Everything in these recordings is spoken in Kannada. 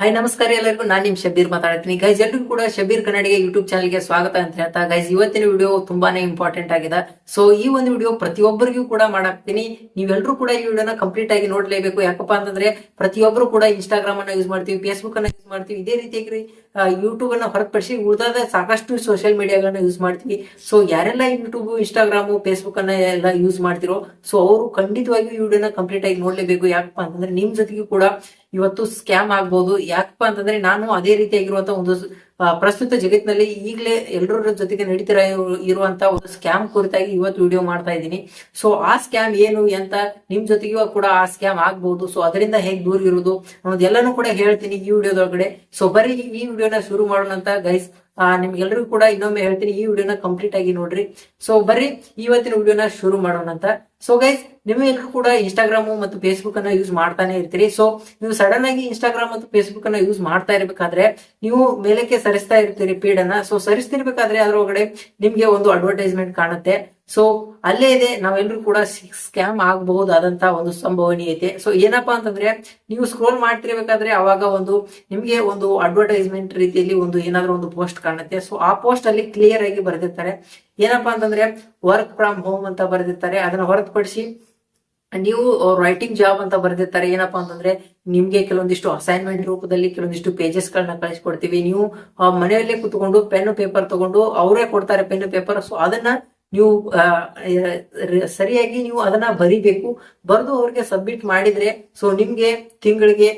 ಹಾಯ್ ನಮಸ್ಕಾರ ಎಲ್ಲರಿಗೂ. ನಾನು ನಿಮ್ ಶಬೀರ್ ಮಾತಾಡ್ತೀನಿ. ಗೈಸ್ ಎಲ್ರಿಗೂ ಕೂಡ ಶಬೀರ್ ಕನ್ನಡಿಗೆ ಯೂಟ್ಯೂಬ್ ಚಾನಲ್ಗೆ ಸ್ವಾಗತ ಅಂತ ಹೇಳ್ತಾ ಗೈಸ್ ಇವತ್ತಿನ ವಿಡಿಯೋ ತುಂಬಾನೇ ಇಂಪಾರ್ಟೆಂಟ್ ಆಗಿದೆ. ಸೊ ಈ ಒಂದು ವಿಡಿಯೋ ಪ್ರತಿಯೊಬ್ಬರಿಗೂ ಕೂಡ ಮಾಡಾಕ್ತೀನಿ. ನೀವೆಲ್ಲರೂ ಕೂಡ ಈ ವಿಡಿಯೋನ ಕಂಪ್ಲೀಟ್ ಆಗಿ ನೋಡ್ಲೇಬೇಕು. ಯಾಕಪ್ಪ ಅಂತಂದ್ರೆ ಪ್ರತಿಯೊಬ್ಬರು ಕೂಡ ಇನ್ಸ್ಟಾಗ್ರಾಮ್ ಅನ್ನ ಯೂಸ್ ಮಾಡ್ತೀವಿ ಫೇಸ್ಬುಕ್ ಅನ್ನ ಯೂಸ್ ಮಾಡ್ತೀವಿ. ಇದೇ ರೀತಿಯಾಗಿ ಯೂಟ್ಯೂಬ್ ಅನ್ನ ಹೊರತುಪಡಿಸಿ ಉಳಿದಾದ ಸಾಕಷ್ಟು ಸೋಷಿಯಲ್ ಮೀಡಿಯಾಗಳನ್ನ ಯೂಸ್ ಮಾಡ್ತೀವಿ. ಸೊ ಯಾರೆಲ್ಲ ಯೂಟ್ಯೂಬ್ ಇನ್ಸ್ಟಾಗ್ರಾಮ್ ಫೇಸ್ಬುಕ್ ಅನ್ನ ಎಲ್ಲ ಯೂಸ್ ಮಾಡ್ತಿರೋ ಸೊ ಅವರು ಖಂಡಿತವಾಗಿಯೂ ಈ ವಿಡಿಯೋನ ಕಂಪ್ಲೀಟ್ ಆಗಿ ನೋಡ್ಲೇಬೇಕು. ಯಾಕಪ್ಪ ಅಂತಂದ್ರೆ, ನಿಮ್ ಜೊತೆಗೂ ಕೂಡ ಇವತ್ತು ಸ್ಕ್ಯಾಮ್ ಆಗ್ಬೋದು. ಯಾಕಪ್ಪ ಅಂತಂದ್ರೆ ನಾನು ಅದೇ ರೀತಿಯಾಗಿರುವಂತಹ ಒಂದು ಪ್ರಸ್ತುತ ಜಗತ್ತಿನಲ್ಲಿ ಈಗಲೇ ಎಲ್ಲರ ಜೊತೆಗೆ ನಡೀತಿರ ಇರುವಂತ ಒಂದು ಸ್ಕ್ಯಾಮ್ ಕುರಿತಾಗಿ ಇವತ್ತು ವಿಡಿಯೋ ಮಾಡ್ತಾ ಇದ್ದೀನಿ. ಸೊ ಆ ಸ್ಕ್ಯಾಮ್ ಏನು ಅಂತ ನಿಮ್ ಜೊತೆಗೂ ಕೂಡ ಆ ಸ್ಕ್ಯಾಮ್ ಆಗ್ಬಹುದು ಸೊ ಅದರಿಂದ ಹೇಗೆ ದೂರ ಇರುವುದು ಅನ್ನೋದೆಲ್ಲನೂ ಕೂಡ ಹೇಳ್ತೀನಿ ಈ ವಿಡಿಯೋದೊಳಗಡೆ ಸೊ ಬರೀ ಈ ವಿಡಿಯೋನ ಶುರು ಮಾಡೋಣ ಅಂತ ಗೈಸ್ ನಿಮ್ಗೆಲ್ರಿಗೂ ಕೂಡ ಇನ್ನೊಮ್ಮೆ ಹೇಳ್ತೀನಿ, ಈ ವಿಡಿಯೋನ ಕಂಪ್ಲೀಟ್ ಆಗಿ ನೋಡ್ರಿ. ಸೊ ಬರ್ರಿ, ಇವತ್ತಿನ ವಿಡಿಯೋನ ಶುರು ಮಾಡೋಣ ಅಂತ. ಸೊ ಗೈಸ್ ನಿಮ್ಗೆಲ್ಲರೂ ಕೂಡ ಇನ್ಸ್ಟಾಗ್ರಾಮ್ ಮತ್ತು ಫೇಸ್ಬುಕ್ ಅನ್ನ ಯೂಸ್ ಮಾಡ್ತಾನೆ ಇರ್ತೀರಿ. ಸೊ ನೀವು ಸಡನ್ ಆಗಿ ಇನ್ಸ್ಟಾಗ್ರಾಮ್ ಮತ್ತು ಫೇಸ್ಬುಕ್ ಅನ್ನ ಯೂಸ್ ಮಾಡ್ತಾ ಇರ್ಬೇಕಾದ್ರೆ, ನೀವು ಮೇಲಕ್ಕೆ ಸರಿಸ್ತಾ ಇರ್ತೀರಿ ಪೀಡ್ ಅನ್ನ ಸೊ ಸರಿಸ್ತಿರ್ಬೇಕಾದ್ರೆ ಅದ್ರೊಳಗಡೆ ನಿಮ್ಗೆ ಒಂದು ಅಡ್ವರ್ಟೈಸ್ಮೆಂಟ್ ಕಾಣುತ್ತೆ. ಸೊ ಅಲ್ಲೇ ಇದೆ ನಾವೆಲ್ಲರೂ ಕೂಡ ಸ್ಕ್ಯಾಮ್ ಆಗಬಹುದಾದಂತಹ ಒಂದು ಸಂಭವನೀಯತೆ. ಸೊ ಏನಪ್ಪಾ ಅಂತಂದ್ರೆ, ನೀವು ಸ್ಕ್ರೋಲ್ ಮಾಡ್ತಿರ್ಬೇಕಾದ್ರೆ ಅವಾಗ ಒಂದು ನಿಮ್ಗೆ ಒಂದು ಅಡ್ವರ್ಟೈಸ್ಮೆಂಟ್ ರೀತಿಯಲ್ಲಿ ಒಂದು ಏನಾದ್ರೂ ಒಂದು ಪೋಸ್ಟ್ ಕಾಣುತ್ತೆ. ಸೊ ಆ ಪೋಸ್ಟ್ ಅಲ್ಲಿ ಕ್ಲಿಯರ್ ಆಗಿ ಬರೆದಿರ್ತಾರೆ. ಏನಪ್ಪಾ ಅಂತಂದ್ರೆ ವರ್ಕ್ ಫ್ರಮ್ ಹೋಮ್ ಅಂತ ಬರೆದಿರ್ತಾರೆ. ಅದನ್ನ ಹೊರತುಪಡಿಸಿ ನೀವು ರೈಟಿಂಗ್ ಜಾಬ್ ಅಂತ ಬರೆದಿರ್ತಾರೆ. ಏನಪ್ಪಾ ಅಂತಂದ್ರೆ, ನಿಮ್ಗೆ ಕೆಲವೊಂದಿಷ್ಟು ಅಸೈನ್ಮೆಂಟ್ ರೂಪದಲ್ಲಿ ಕೆಲವೊಂದಿಷ್ಟು ಪೇಜಸ್ ಗಳನ್ನ ಕಳಿಸ್ಕೊಡ್ತೀವಿ. ನೀವು ಮನೆಯಲ್ಲೇ ಕುತ್ಕೊಂಡು ಪೆನ್ ಪೇಪರ್ ತಗೊಂಡು, ಅವರೇ ಕೊಡ್ತಾರೆ ಪೆನ್ ಪೇಪರ್ ಸೊ ಅದನ್ನ ನೀವು ಸರಿಯಾಗಿ ನೀವು ಅದನ್ನ ಬರಿಬೇಕು. ಬರೆದು ಅವ್ರಿಗೆ ಸಬ್ಮಿಟ್ ಮಾಡಿದ್ರೆ ಸೊ ನಿಮ್ಗೆ ತಿಂಗಳಿಗೆ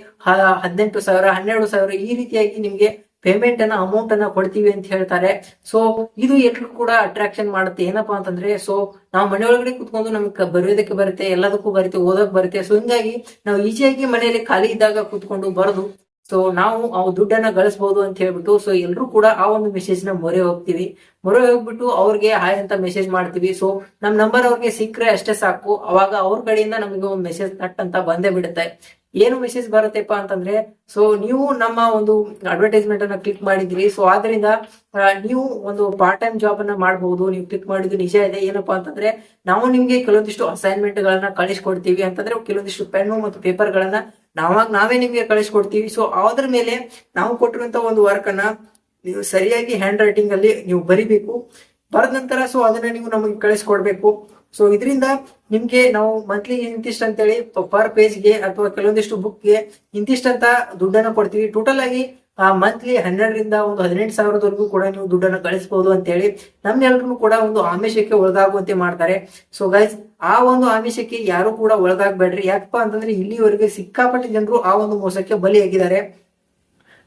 ಹದಿನೆಂಟು ಸಾವಿರ, ಹನ್ನೆರಡು ಸಾವಿರ ಈ ರೀತಿಯಾಗಿ ನಿಮ್ಗೆ ಪೇಮೆಂಟ್ ಅನ್ನ ಅಮೌಂಟ್ ಅನ್ನ ಕೊಡ್ತೀವಿ ಅಂತ ಹೇಳ್ತಾರೆ. ಸೊ ಇದು ಎಲ್ರಿಗೂ ಕೂಡ ಅಟ್ರಾಕ್ಷನ್ ಮಾಡುತ್ತೆ. ಏನಪ್ಪಾ ಅಂತಂದ್ರೆ ಸೊ ನಾವು ಮನೆಯೊಳಗಡೆ ಕುತ್ಕೊಂಡು ನಮ್ಗೆ ಬರೆಯೋದಕ್ಕೆ ಬರುತ್ತೆ, ಎಲ್ಲದಕ್ಕೂ ಬರುತ್ತೆ, ಓದೋಕ್ ಬರುತ್ತೆ. ಸೊ ಹಿಂಗಾಗಿ ನಾವು ಈಸಿಯಾಗಿ ಮನೆಯಲ್ಲಿ ಖಾಲಿ ಇದ್ದಾಗ ಕುತ್ಕೊಂಡು ಬರೆದು ಸೊ ನಾವು ಆ ದುಡ್ಡನ್ನ ಗಳಿಸಬಹುದು ಅಂತ ಹೇಳ್ಬಿಟ್ಟು ಸೊ ಎಲ್ರು ಕೂಡ ಆ ಒಂದು ಮೆಸೇಜ್ನ ಮೊರೆ ಹೋಗ್ತೀವಿ. ಮೊರೆ ಹೋಗ್ಬಿಟ್ಟು ಅವ್ರಿಗೆ ಹಾಯ್ ಅಂತ ಮೆಸೇಜ್ ಮಾಡ್ತೀವಿ. ಸೊ ನಮ್ ನಂಬರ್ ಅವ್ರಿಗೆ ಸಿಕ್ಕರೆ ಅಷ್ಟೇ ಸಾಕು. ಅವಾಗ ಅವ್ರ ಕಡೆಯಿಂದ ನಮಗೆ ಒಂದು ಮೆಸೇಜ್ ತಟ್ ಅಂತ ಬಂದೇ ಬಿಡುತ್ತೆ. ಏನು ಮೆಸೇಜ್ ಬರುತ್ತೆಪ್ಪ ಅಂತಂದ್ರೆ ಸೊ ನೀವು ನಮ್ಮ ಒಂದು ಅಡ್ವರ್ಟೈಸ್ಮೆಂಟ್ ಅನ್ನ ಕ್ಲಿಕ್ ಮಾಡಿದ್ರಿ ಸೊ ಆದ್ರಿಂದ ನೀವು ಒಂದು ಪಾರ್ಟ್ ಟೈಮ್ ಜಾಬ್ ಅನ್ನ ಮಾಡಬಹುದು ನೀವು ಕ್ಲಿಕ್ ಮಾಡಿದ್ದು ನಿಜ ಇದೆ, ಏನಪ್ಪಾ ಅಂತಂದ್ರೆ, ನಾವು ನಿಮ್ಗೆ ಕೆಲವೊಂದಿಷ್ಟು ಅಸೈನ್ಮೆಂಟ್ ಗಳನ್ನ ಕಳಿಸ್ಕೊಡ್ತೀವಿ ಅಂತಂದ್ರೆ, ಕೆಲವೊಂದಿಷ್ಟು ಪೆನ್ನು ಮತ್ತು ಪೇಪರ್ ಗಳನ್ನ ನಾವಾಗ ನಾವೇ ನಿಮ್ಗೆ ಕಳಿಸ್ಕೊಡ್ತೀವಿ. ಸೊ ಅದ್ರ ಮೇಲೆ ನಾವು ಕೊಟ್ಟಿರುವಂತ ಒಂದು ವರ್ಕ್ ಅನ್ನ ನೀವು ಸರಿಯಾಗಿ ಹ್ಯಾಂಡ್ ರೈಟಿಂಗ್ ಅಲ್ಲಿ ನೀವು ಬರಿಬೇಕು. ಬರೆದ ನಂತರ ಸೊ ಅದನ್ನ ನೀವು ನಮಗೆ ಕಳಿಸ್ಕೊಡ್ಬೇಕು. ಸೊ ಇದರಿಂದ ನಿಮ್ಗೆ ನಾವು ಮಂತ್ಲಿ ಇಂತಿಷ್ಟು ಅಂತೇಳಿ ಪರ್ ಪೇಜ್ಗೆ ಅಥವಾ ಕೆಲವೊಂದಿಷ್ಟು ಬುಕ್ಗೆ ಇಂತಿಷ್ಟು ಅಂತ ದುಡ್ಡನ್ನ ಕೊಡ್ತೀವಿ. ಟೋಟಲ್ ಆಗಿ, ಆ ಮಂತ್ಲಿ ಹನ್ನೆರಡರಿಂದ ಒಂದು ಹದಿನೆಂಟು ಸಾವಿರದವರೆಗೂ ಕೂಡ ನೀವು ದುಡ್ಡನ್ನ ಗಳಿಸಬಹುದು ಅಂತೇಳಿ ನಮ್ಮೆಲ್ಲರೂ ಕೂಡ ಒಂದು ಆಮಿಷಕ್ಕೆ ಒಳಗಾಗುವಂತೆ ಮಾಡ್ತಾರೆ. ಸೊ ಗೈಸ್ ಆ ಒಂದು ಆಮಿಷಕ್ಕೆ ಯಾರು ಕೂಡ ಒಳಗಾಗಬೇಡ್ರಿ. ಯಾಕಪ್ಪ ಅಂತಂದ್ರೆ ಇಲ್ಲಿವರೆಗೆ ಸಿಕ್ಕಾಪಟ್ಟೆ ಜನರು ಆ ಒಂದು ಮೋಸಕ್ಕೆ ಬಲಿಯಾಗಿದ್ದಾರೆ.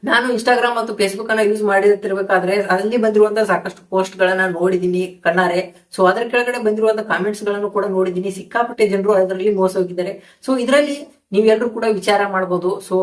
ನಾನು ಇನ್ಸ್ಟಾಗ್ರಾಮ್ ಮತ್ತು ಫೇಸ್ಬುಕ್ ಅನ್ನ ಯೂಸ್ ಮಾಡಿರ್ತಿರ್ಬೇಕಾದ್ರೆ ಅಲ್ಲಿ ಬಂದಿರುವಂತಹ ಸಾಕಷ್ಟು ಪೋಸ್ಟ್ ಗಳನ್ನ ನೋಡಿದೀನಿ ಕಣ್ಣಾರೆ. ಸೊ ಅದರ ಕೆಳಗಡೆ ಬಂದಿರುವಂತಹ ಕಾಮೆಂಟ್ಸ್ಗಳನ್ನು ಕೂಡ ನೋಡಿದೀನಿ. ಸಿಕ್ಕಾಪಟ್ಟೆ ಜನರು ಅದರಲ್ಲಿ ಮೋಸ ಹೋಗಿದ್ದಾರೆ. ಸೊ ಇದರಲ್ಲಿ ನೀವೆಲ್ಲರೂ ಕೂಡ ವಿಚಾರ ಮಾಡಬಹುದು ಸೊ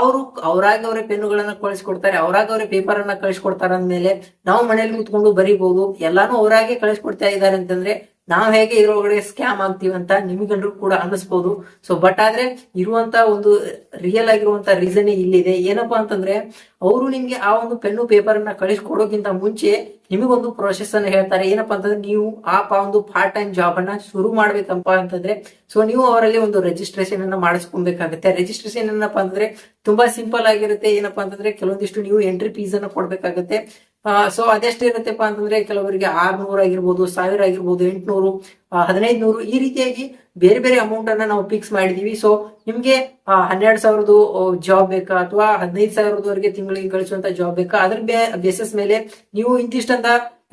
ಅವರು, ಅವರಾಗಿ ಅವರೇ ಪೆನ್ನುಗಳನ್ನ ಕಳಿಸ್ಕೊಡ್ತಾರೆ, ಅವರಾಗ ಅವರೇ ಪೇಪರ್ ಅನ್ನ ಕಳಿಸ್ಕೊಡ್ತಾರೆ ಅಂದ್ಮೇಲೆ ನಾವು ಮನೇಲಿ ಕೂತ್ಕೊಂಡು ಬರೀಬಹುದು ಎಲ್ಲಾನು ಅವರಾಗೆ ಕಳಿಸ್ಕೊಡ್ತಾ ಇದ್ದಾರೆ ಅಂತಂದ್ರೆ ನಾವ್ ಹೇಗೆ ಇದ್ರೊಳಗಡೆ ಸ್ಕ್ಯಾಮ್ ಆಗ್ತೀವಿ ಅಂತ ನಿಮಗೆಲ್ಲರೂ ಕೂಡ ಅನ್ನಿಸ್ಬೋದು. ಸೊ ಬಟ್ ಆದ್ರೆ ಇರುವಂತ ಒಂದು ರಿಯಲ್ ಆಗಿರುವಂತ ರೀಸನ್ ಇಲ್ಲಿದೆ. ಏನಪ್ಪಾ ಅಂತಂದ್ರೆ, ಅವರು ನಿಮ್ಗೆ ಆ ಒಂದು ಪೆನ್ನು ಪೇಪರ್ ಅನ್ನ ಕಳಿಸ್ಕೊಡೋಕ್ಕಿಂತ ಮುಂಚೆ ನಿಮಗೊಂದು ಪ್ರೊಸೆಸ್ ಅನ್ನ ಹೇಳ್ತಾರೆ. ಏನಪ್ಪಾ ಅಂತಂದ್ರೆ, ನೀವು ಆ ಒಂದು ಪಾರ್ಟ್ ಟೈಮ್ ಜಾಬ್ ಅನ್ನ ಶುರು ಮಾಡ್ಬೇಕಪ್ಪ ಅಂತಂದ್ರೆ ಸೊ ನೀವು ಅವರಲ್ಲಿ ಒಂದು ರಿಜಿಸ್ಟ್ರೇಷನ್ ಅನ್ನ ಮಾಡಿಸ್ಕೊಬೇಕಾಗುತ್ತೆ. ರಿಜಿಸ್ಟ್ರೇಷನ್ ಏನಪ್ಪಾ ಅಂತಂದ್ರೆ, ತುಂಬಾ ಸಿಂಪಲ್ ಆಗಿರುತ್ತೆ. ಏನಪ್ಪಾ ಅಂತಂದ್ರೆ, ಕೆಲವೊಂದಿಷ್ಟು ನೀವು ಎಂಟ್ರಿ ಫೀಸ್ ಅನ್ನ ಕೊಡ್ಬೇಕಾಗುತ್ತೆ. ಸೊ ಅದೆಷ್ಟು ಇರುತ್ತೆಪ್ಪ ಅಂತಂದ್ರೆ ಕೆಲವರಿಗೆ ಆರ್ನೂರ ಆಗಿರ್ಬೋದು, ಸಾವಿರ ಆಗಿರ್ಬೋದು, ಎಂಟ್ನೂರು ಹದಿನೈದು ನೂರು ಈ ರೀತಿಯಾಗಿ ಬೇರೆ ಬೇರೆ ಅಮೌಂಟ್ ಅನ್ನ ನಾವು ಫಿಕ್ಸ್ ಮಾಡಿದೀವಿ. ಸೊ ನಿಮ್ಗೆ ಹನ್ನೆರಡು ಸಾವಿರದ ಜಾಬ್ ಬೇಕಾ? ಅಥವಾ ಹದಿನೈದು ಸಾವಿರದವರೆಗೆ ತಿಂಗಳಿಗೆ ಗಳಿಸುವಂತ ಜಾಬ್ ಬೇಕಾ? ಅದ್ರ ಬೇಸಿಸ್ ಮೇಲೆ ನೀವು ಇಂತಿಷ್ಟಂತ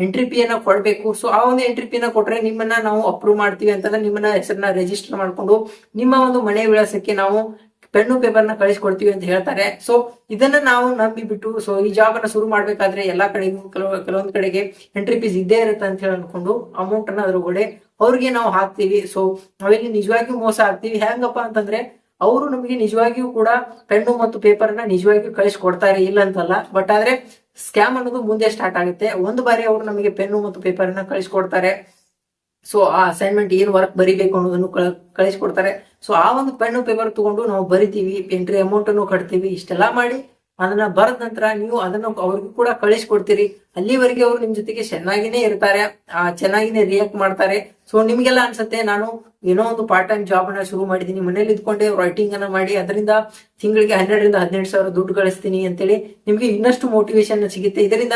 ಎಂಟ್ರಿ ಪಿ ಅನ್ನ ಕೊಡ್ಬೇಕು. ಸೊ ಆ ಒಂದು ಎಂಟ್ರಿ ಪಿ ನ ಕೊಟ್ರೆ ನಿಮ್ಮನ್ನ ನಾವು ಅಪ್ರೂವ್ ಮಾಡ್ತೀವಿ ಅಂತಂದ್ರೆ ನಿಮ್ಮನ್ನ ಹೆಸರನ್ನ ರಿಜಿಸ್ಟರ್ ಮಾಡ್ಕೊಂಡು ನಿಮ್ಮ ಒಂದು ಮನೆ ವಿಳಾಸಕ್ಕೆ ನಾವು ಪೆನ್ನು ಪೇಪರ್ನ ಕಳಿಸ್ಕೊಡ್ತೀವಿ ಅಂತ ಹೇಳ್ತಾರೆ. ಸೊ ಇದನ್ನ ನಾವು ನಂಬಿ ಬಿಟ್ಟು ಸೊ ಈ ಜಾಬ್ ಅನ್ನ ಶುರು ಮಾಡ್ಬೇಕಾದ್ರೆ ಎಲ್ಲಾ ಕಡೆಗೂ, ಕೆಲವು, ಕೆಲವೊಂದ್ ಕಡೆಗೆ ಎಂಟ್ರಿ ಫೀಸ್ ಇದ್ದೇ ಇರುತ್ತೆ ಅಂತ ಹೇಳಿ ಅನ್ಕೊಂಡು ಅಮೌಂಟ್ ಅನ್ನ ಅದ್ರೊಳಗಡೆ ಅವ್ರಿಗೆ ನಾವು ಹಾಕ್ತಿವಿ. ಸೊ ನಾವಿಲ್ಲಿ ನಿಜವಾಗಿಯೂ ಮೋಸ ಆಗ್ತೀವಿ. ಹೆಂಗಪ್ಪ ಅಂತಂದ್ರೆ, ಅವರು ನಮಗೆ ನಿಜವಾಗಿಯೂ ಕೂಡ ಪೆನ್ನು ಮತ್ತು ಪೇಪರ್ನ ನಿಜವಾಗಿಯೂ ಕಳಿಸ್ಕೊಡ್ತಾರೆ, ಇಲ್ಲ ಅಂತಲ್ಲ. ಬಟ್ ಆದ್ರೆ ಸ್ಕ್ಯಾಮ್ ಅನ್ನೋದು ಮುಂದೆ ಸ್ಟಾರ್ಟ್ ಆಗುತ್ತೆ. ಒಂದು ಬಾರಿ ಅವರು ನಮಗೆ ಪೆನ್ನು ಮತ್ತು ಪೇಪರ್ನ ಕಳಿಸ್ಕೊಡ್ತಾರೆ. ಸೊ ಆ ಅಸೈನ್ಮೆಂಟ್ ಏನ್ ವರ್ಕ್ ಬರಿಬೇಕು ಅನ್ನೋದನ್ನು ಕಳ- ಕಳಿಸ್ಕೊಡ್ತಾರೆ. ಸೊ ಆ ಒಂದು ಪೆನ್ನು ಪೇಪರ್ ತಗೊಂಡು ನಾವು ಬರಿತೀವಿ ಎಂಟ್ರಿ ಅಮೌಂಟ್ ಅನ್ನು ಕಟ್ತೀವಿ, ಇಷ್ಟೆಲ್ಲ ಮಾಡಿ ಅದನ್ನ ಬರೆದ ನಂತರ ನೀವು ಅದನ್ನ ಅವ್ರಿಗೂ ಕೂಡ ಕಳಿಸ್ಕೊಡ್ತೀರಿ. ಅಲ್ಲಿವರೆಗೆ ಅವ್ರು ನಿಮ್ ಜೊತೆಗೆ ಚೆನ್ನಾಗಿನೇ ಇರ್ತಾರೆ, ಆ, ಚೆನ್ನಾಗಿನೇ ರಿಯಾಕ್ಟ್ ಮಾಡ್ತಾರೆ. ಸೊ ನಿಮ್ಗೆಲ್ಲ ಅನ್ಸುತ್ತೆ, ನಾನು ಏನೋ ಒಂದು ಪಾರ್ಟ್ ಟೈಮ್ ಜಾಬ್ ಅನ್ನ ಶುರು ಮಾಡಿದೀನಿ, ಮನೇಲಿ ಇದ್ಕೊಂಡೆ ರೈಟಿಂಗ್ ಅನ್ನ ಮಾಡಿ, ಅದರಿಂದ ತಿಂಗಳಿಗೆ ಹನ್ನೆರಡರಿಂದ ಹದಿನೆಂಟು ಸಾವಿರ ದುಡ್ಡು ಗಳಿಸ್ತೀನಿ ಅಂತೇಳಿ ನಿಮ್ಗೆ ಇನ್ನಷ್ಟು ಮೋಟಿವೇಶನ್ ಸಿಗುತ್ತೆ. ಇದರಿಂದ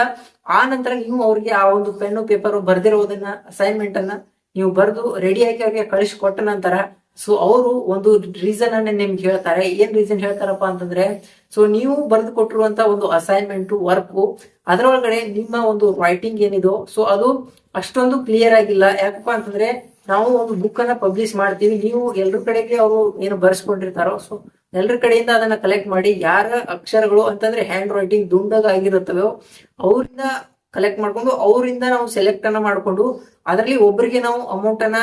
ಆ ನಂತರ ನೀವು ಅವ್ರಿಗೆ ಆ ಒಂದು ಪೆನ್ನು ಪೇಪರ್ ಬರ್ದಿರೋದನ್ನ ಅಸೈನ್ಮೆಂಟ್ ಅನ್ನ ನೀವು ಬರೆದು ರೆಡಿಯಾಗಿ ಅವ್ರಿಗೆ ಕಳಿಸ್ಕೊಟ್ಟ ನಂತರ ಸೊ ಅವರು ಒಂದು ರೀಸನ್ ಅನ್ನ ನಿಮ್ಗೆ ಹೇಳ್ತಾರೆ. ಏನ್ ರೀಸನ್ ಹೇಳ್ತಾರಪ್ಪ ಅಂತಂದ್ರೆ ಸೊ ನೀವು ಬರೆದು ಕೊಟ್ಟಿರುವಂತ ಒಂದು ಅಸೈನ್ಮೆಂಟ್ ವರ್ಕ್ ಅದರೊಳಗಡೆ ನಿಮ್ಮ ಒಂದು ರೈಟಿಂಗ್ ಏನಿದೋ ಸೊ ಅದು ಅಷ್ಟೊಂದು ಕ್ಲಿಯರ್ ಆಗಿಲ್ಲ. ಯಾಕಪ್ಪ ಅಂತಂದ್ರೆ, ನಾವು ಒಂದು ಬುಕ್ ಅನ್ನ ಪಬ್ಲಿಷ್ ಮಾಡ್ತೀವಿ. ನೀವು ಎಲ್ರ ಕಡೆಗೆ ಅವರು ಏನು ಬರ್ಸ್ಕೊಂಡಿರ್ತಾರೋ ಸೊ ಎಲ್ಲರ ಕಡೆಯಿಂದ ಅದನ್ನ ಕಲೆಕ್ಟ್ ಮಾಡಿ, ಯಾರ ಅಕ್ಷರಗಳು ಅಂತಂದ್ರೆ ಹ್ಯಾಂಡ್ ರೈಟಿಂಗ್ ದುಂಡಾಗ ಆಗಿರುತ್ತವೋ ಅವರಿಂದ ಕಲೆಕ್ಟ್ ಮಾಡ್ಕೊಂಡು ಅವರಿಂದ ನಾವು ಸೆಲೆಕ್ಟ್ ಅನ್ನ ಮಾಡ್ಕೊಂಡು ಅದರಲ್ಲಿ ಒಬ್ಬರಿಗೆ ನಾವು ಅಮೌಂಟ್ ಅನ್ನ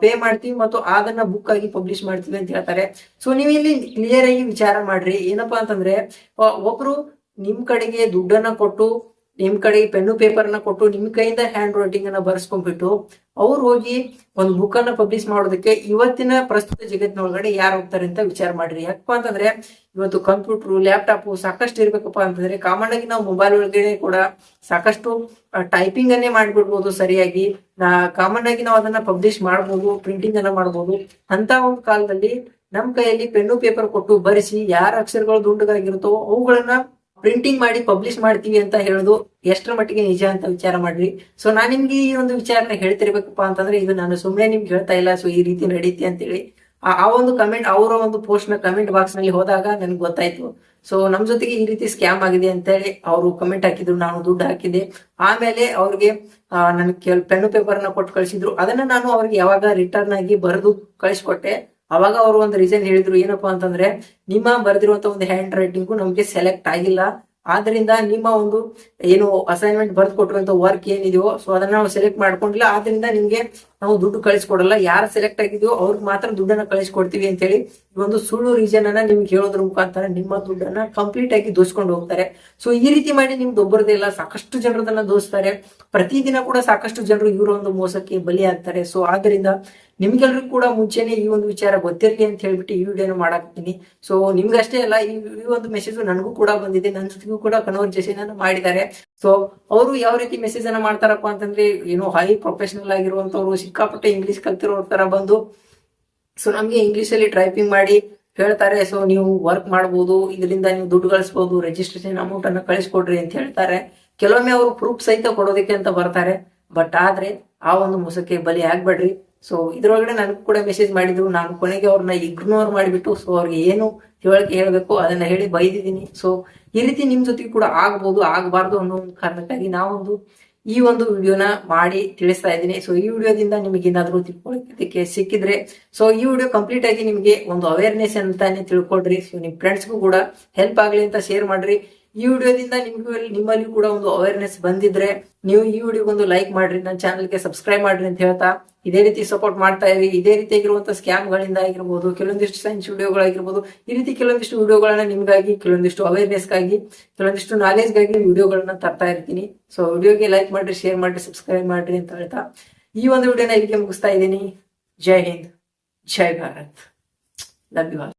ಪೇ ಮಾಡ್ತೀವಿ ಮತ್ತು ಅದನ್ನ ಬುಕ್ ಆಗಿ ಪಬ್ಲಿಷ್ ಮಾಡ್ತೀವಿ ಅಂತ ಹೇಳ್ತಾರೆ. ಸೊ ನೀವು ಇಲ್ಲಿ ಕ್ಲಿಯರ್ ಆಗಿ ವಿಚಾರ ಮಾಡ್ರಿ. ಏನಪ್ಪಾ ಅಂತಂದ್ರೆ ಒಬ್ರು ನಿಮ್ ಕಡೆಗೆ ದುಡ್ಡನ್ನ ಕೊಟ್ಟು ನಿಮ್ ಕಡೆ ಪೆನ್ನು ಪೇಪರ್ನ ಕೊಟ್ಟು ನಿಮ್ ಕೈಯಿಂದ ಹ್ಯಾಂಡ್ ರೈಟಿಂಗ್ ಅನ್ನ ಬರ್ಸ್ಕೊಂಡ್ಬಿಟ್ಟು ಅವ್ರು ಹೋಗಿ ಒಂದು ಬುಕ್ ಅನ್ನ ಪಬ್ಲಿಷ್ ಮಾಡೋದಕ್ಕೆ ಇವತ್ತಿನ ಪ್ರಸ್ತುತ ಜಗತ್ತಿನೊಳಗಡೆ ಯಾರು ಹೋಗ್ತಾರೆ ಅಂತ ವಿಚಾರ ಮಾಡ್ರಿ. ಯಾಕಪ್ಪ ಅಂತಂದ್ರೆ ಇವತ್ತು ಕಂಪ್ಯೂಟರ್ ಲ್ಯಾಪ್ಟಾಪ್ ಸಾಕಷ್ಟು ಇರ್ಬೇಕಪ್ಪ ಅಂತಂದ್ರೆ ಕಾಮನ್ ಆಗಿ ನಾವು ಮೊಬೈಲ್ ಒಳಗಡೆ ಕೂಡ ಸಾಕಷ್ಟು ಟೈಪಿಂಗ್ ಅನ್ನೇ ಮಾಡ್ಬಿಡ್ಬೋದು ಸರಿಯಾಗಿ. ಕಾಮನ್ ಆಗಿ ನಾವು ಅದನ್ನ ಪಬ್ಲಿಷ್ ಮಾಡ್ಬೋದು ಪ್ರಿಂಟಿಂಗ್ ಅನ್ನ ಮಾಡ್ಬೋದು. ಅಂತ ಒಂದು ಕಾಲದಲ್ಲಿ ನಮ್ ಕೈಯಲ್ಲಿ ಪೆನ್ನು ಪೇಪರ್ ಕೊಟ್ಟು ಬರೆಸಿ ಯಾರ ಅಕ್ಷರಗಳು ದುಂಡಗಾಗಿರುತ್ತೋ ಅವುಗಳನ್ನ ಪ್ರಿಂಟಿಂಗ್ ಮಾಡಿ ಪಬ್ಲಿಷ್ ಮಾಡ್ತೀವಿ ಅಂತ ಹೇಳೋದು ಎಷ್ಟರ ಮಟ್ಟಿಗೆ ನಿಜ ಅಂತ ವಿಚಾರ ಮಾಡ್ರಿ. ಸೊ ನಾನು ನಿಮ್ಗೆ ಈ ಒಂದು ವಿಚಾರನ ಹೇಳ್ತಿರ್ಬೇಕಪ್ಪ ಅಂತಂದ್ರೆ ಇದು ನಾನು ಸುಮ್ಮನೆ ನಿಮ್ಗೆ ಹೇಳ್ತಾ ಇಲ್ಲ. ಸೊ ಈ ರೀತಿ ನಡೀತಿ ಅಂತೇಳಿ. ಆ ಒಂದು ಕಮೆಂಟ್ ಅವರ ಒಂದು ಪೋಸ್ಟ್ನ ಕಮೆಂಟ್ ಬಾಕ್ಸ್ನಲ್ಲಿ ಹೋದಾಗ ನನ್ಗೆ ಗೊತ್ತಾಯ್ತು. ಸೊ ನಮ್ ಜೊತೆಗೆ ಈ ರೀತಿ ಸ್ಕ್ಯಾಮ್ ಆಗಿದೆ ಅಂತ ಹೇಳಿ ಅವರು ಕಮೆಂಟ್ ಹಾಕಿದ್ರು, ನಾನು ದುಡ್ಡು ಹಾಕಿದೆ ಆಮೇಲೆ ಅವ್ರಿಗೆ ನನ್ ಕೆಲ ಪೆನ್ನು ಪೇಪರ್ನ ಕೊಟ್ಟು ಕಳಿಸಿದ್ರು. ಅದನ್ನ ನಾನು ಅವ್ರಿಗೆ ಯಾವಾಗ ರಿಟರ್ನ್ ಆಗಿ ಬರೆದು ಕಳಿಸ್ಕೊಟ್ಟೆ. ಅವಾಗ ಅವರು ಒಂದು ರೀಸನ್ ಹೇಳಿದ್ರು, ಏನಪ್ಪಾ ಅಂತಂದ್ರೆ ನಿಮ್ಮ ಬರೆದಿರುವಂತ ಒಂದು ಹ್ಯಾಂಡ್ ರೈಟಿಂಗು ನಮ್ಗೆ ಸೆಲೆಕ್ಟ್ ಆಗಿಲ್ಲ. ಆದ್ರಿಂದ ನಿಮ್ಮ ಒಂದು ಏನು ಅಸೈನ್ಮೆಂಟ್ ಬರ್ದು ಕೊಟ್ಟಿರುವಂತ ವರ್ಕ್ ಏನಿದೆಯೋ ಸೊ ಅದನ್ನ ನಾವು ಸೆಲೆಕ್ಟ್ ಮಾಡ್ಕೊಂಡಿಲ್ಲ. ಆದ್ರಿಂದ ನಿಮ್ಗೆ ನಾವು ದುಡ್ಡು ಕಳಿಸ್ಕೊಡಲ್ಲ. ಯಾರು ಸೆಲೆಕ್ಟ್ ಆಗಿದೆಯೋ ಅವ್ರಿಗೆ ಮಾತ್ರ ದುಡ್ಡನ್ನ ಕಳಿಸ್ಕೊಡ್ತೀವಿ ಅಂತ ಹೇಳಿ ಒಂದು ಸುಳ್ಳು ರೀಸನ್ ಅನ್ನ ನಿಮ್ಗೆ ಹೇಳೋದ್ರ ಮುಖಾಂತರ ನಿಮ್ಮ ದುಡ್ಡನ್ನ ಕಂಪ್ಲೀಟ್ ಆಗಿ ದೋಸ್ಕೊಂಡು ಹೋಗ್ತಾರೆ. ಸೊ ಈ ರೀತಿ ಮಾಡಿ ನಿಮ್ದು ಒಬ್ಬರದೇ ಇಲ್ಲ, ಸಾಕಷ್ಟು ಜನರದನ್ನ ದೋಸ್ತಾರೆ. ಪ್ರತಿದಿನ ಕೂಡ ಸಾಕಷ್ಟು ಜನರು ಇವರ ಒಂದು ಮೋಸಕ್ಕೆ ಬಲಿಯಾಗ್ತಾರೆ. ಸೊ ಆದ್ರಿಂದ ನಿಮ್ಗೆಲ್ರಿಗೂ ಕೂಡ ಮುಂಚೆನೆ ಈ ಒಂದು ವಿಚಾರ ಗೊತ್ತಿರಲಿ ಅಂತ ಹೇಳ್ಬಿಟ್ಟು ಈ ವಿಡಿಯೋನ ಮಾಡಾಕ್ತೀನಿ ಸೊ ನಿಮ್ಗಷ್ಟೇ ಅಲ್ಲ, ಈ ಒಂದು ಮೆಸೇಜ್ ನನಗೂ ಕೂಡ ಬಂದಿದೆ ನನ್ನ ಜೊತೆಗೂ ಕೂಡ ಕನ್ವರ್ಸೇಷನ್ ಅನ್ನು ಮಾಡಿದ್ದಾರೆ. ಸೊ ಅವರು ಯಾವ ರೀತಿ ಮೆಸೇಜ್ ಅನ್ನ ಮಾಡ್ತಾರಪ್ಪ ಅಂತಂದ್ರೆ, ಏನೋ ಹೈ ಪ್ರೊಫೆಷನಲ್ ಆಗಿರುವಂತವ್ರು, ಸಿಕ್ಕಾಪಟ್ಟೆ ಇಂಗ್ಲಿಷ್ ಕಲ್ತಿರೋ ತರ ಬಂದು ಸೊ ನಮ್ಗೆ ಇಂಗ್ಲಿಷ್ ಅಲ್ಲಿ ಟೈಪಿಂಗ್ ಮಾಡಿ ಹೇಳ್ತಾರೆ. ಸೊ ನೀವು ವರ್ಕ್ ಮಾಡಬಹುದು ಇದರಿಂದ ನೀವು ದುಡ್ಡು ಗಳಿಸಬಹುದು ರಿಜಿಸ್ಟ್ರೇಷನ್ ಅಮೌಂಟ್ ಅನ್ನು ಕಳಿಸ್ಕೊಡ್ರಿ ಅಂತ ಹೇಳ್ತಾರೆ. ಕೆಲವೊಮ್ಮೆ ಅವರು ಪ್ರೂಫ್ ಸಹಿತ ಕೊಡೋದಕ್ಕೆ ಅಂತ ಬರ್ತಾರೆ. ಬಟ್ ಆದ್ರೆ, ಆ ಒಂದು ಮೋಸಕ್ಕೆ ಬಲಿ ಆಗ್ಬೇಡ್ರಿ. ಸೊ ಇದ್ರೊಳಗಡೆ ನನಗೂ ಕೂಡ ಮೆಸೇಜ್ ಮಾಡಿದ್ರು. ನಾನು ಕೊನೆಗೆ ಅವ್ರನ್ನ ಇಗ್ನೋರ್ ಮಾಡಿಬಿಟ್ಟು ಸೊ ಅವ್ರಿಗೆ ಏನು ಹೇಳಕ್ ಹೇಳಬೇಕು ಅದನ್ನ ಹೇಳಿ ಬೈದಿದ್ದೀನಿ. ಸೊ ಈ ರೀತಿ ನಿಮ್ ಜೊತೆಗೆ ಕೂಡ ಆಗ್ಬೋದು, ಆಗ್ಬಾರ್ದು ಅನ್ನೋ ಒಂದು ಕಾರಣಕ್ಕಾಗಿ ನಾವೊಂದು ಈ ಒಂದು ವಿಡಿಯೋನ ಮಾಡಿ ತಿಳಿಸ್ತಾ ಇದ್ದೀನಿ. ಸೊ ಈ ವಿಡಿಯೋದಿಂದ ನಿಮಗೆ ಏನಾದರೂ ತಿಳ್ಕೊಳ್ಳೋದಕ್ಕೆ ಸಿಕ್ಕಿದ್ರೆ ಸೊ ಈ ವಿಡಿಯೋ ಕಂಪ್ಲೀಟ್ ಆಗಿ ನಿಮಗೆ ಒಂದು ಅವೇರ್ನೆಸ್ ಅಂತಾನೆ ತಿಳ್ಕೊಳ್ರಿ. ಸೊ ನಿಮ್ ಫ್ರೆಂಡ್ಸ್ಗೂ ಕೂಡ ಹೆಲ್ಪ್ ಆಗ್ಲಿ ಅಂತ ಶೇರ್ ಮಾಡ್ರಿ. ಈ ವಿಡಿಯೋದಿಂದ ನಿಮ್ಗೂ ನಿಮ್ಮಲ್ಲಿ ಕೂಡ ಒಂದು ಅವೇರ್ನೆಸ್ ಬಂದಿದ್ರೆ, ನೀವು ಈ ವಿಡಿಯೋಗೊಂದು ಲೈಕ್ ಮಾಡ್ರಿ. ನನ್ನ ಚಾನಲ್ಗೆ ಸಬ್ಸ್ಕ್ರೈಬ್ ಮಾಡ್ರಿ ಅಂತ ಹೇಳ್ತಾ ಇದೇ ರೀತಿ ಸಪೋರ್ಟ್ ಮಾಡ್ತಾ ಇರಿ. ಇದೇ ರೀತಿಯಾಗಿರುವಂತಹ ಸ್ಕ್ಯಾಮ್ಗಳಿಂದ ಆಗಿರ್ಬೋದು, ಕೆಲವೊಂದಿಷ್ಟು ಸೈನ್ಸ್ ವಿಡಿಯೋಗಳಾಗಿರ್ಬೋದು ಈ ರೀತಿ ಕೆಲವೊಂದಿಷ್ಟು ವಿಡಿಯೋಗಳನ್ನ ನಿಮ್ಗಾಗಿ, ಕೆಲವೊಂದಿಷ್ಟು ಅವೇರ್ನೆಸ್ಗಾಗಿ ಕೆಲವೊಂದಿಷ್ಟು ನಾಲೆಜ್ಗಾಗಿ ವಿಡಿಯೋಗಳನ್ನ ತರ್ತಾ ಇರ್ತೀನಿ. ಸೊ ವಿಡಿಯೋಗೆ ಲೈಕ್ ಮಾಡ್ರಿ ಶೇರ್ ಮಾಡ್ರಿ ಸಬ್ಸ್ಕ್ರೈಬ್ ಮಾಡ್ರಿ ಅಂತ ಹೇಳ್ತಾ ಈ ಒಂದು ವಿಡಿಯೋನ ಇಲ್ಲಿಗೆ ಮುಗಿಸ್ತಾ ಇದ್ದೀನಿ. ಜೈ ಹಿಂದ್, ಜೈ ಭಾರತ್. ಆಲ್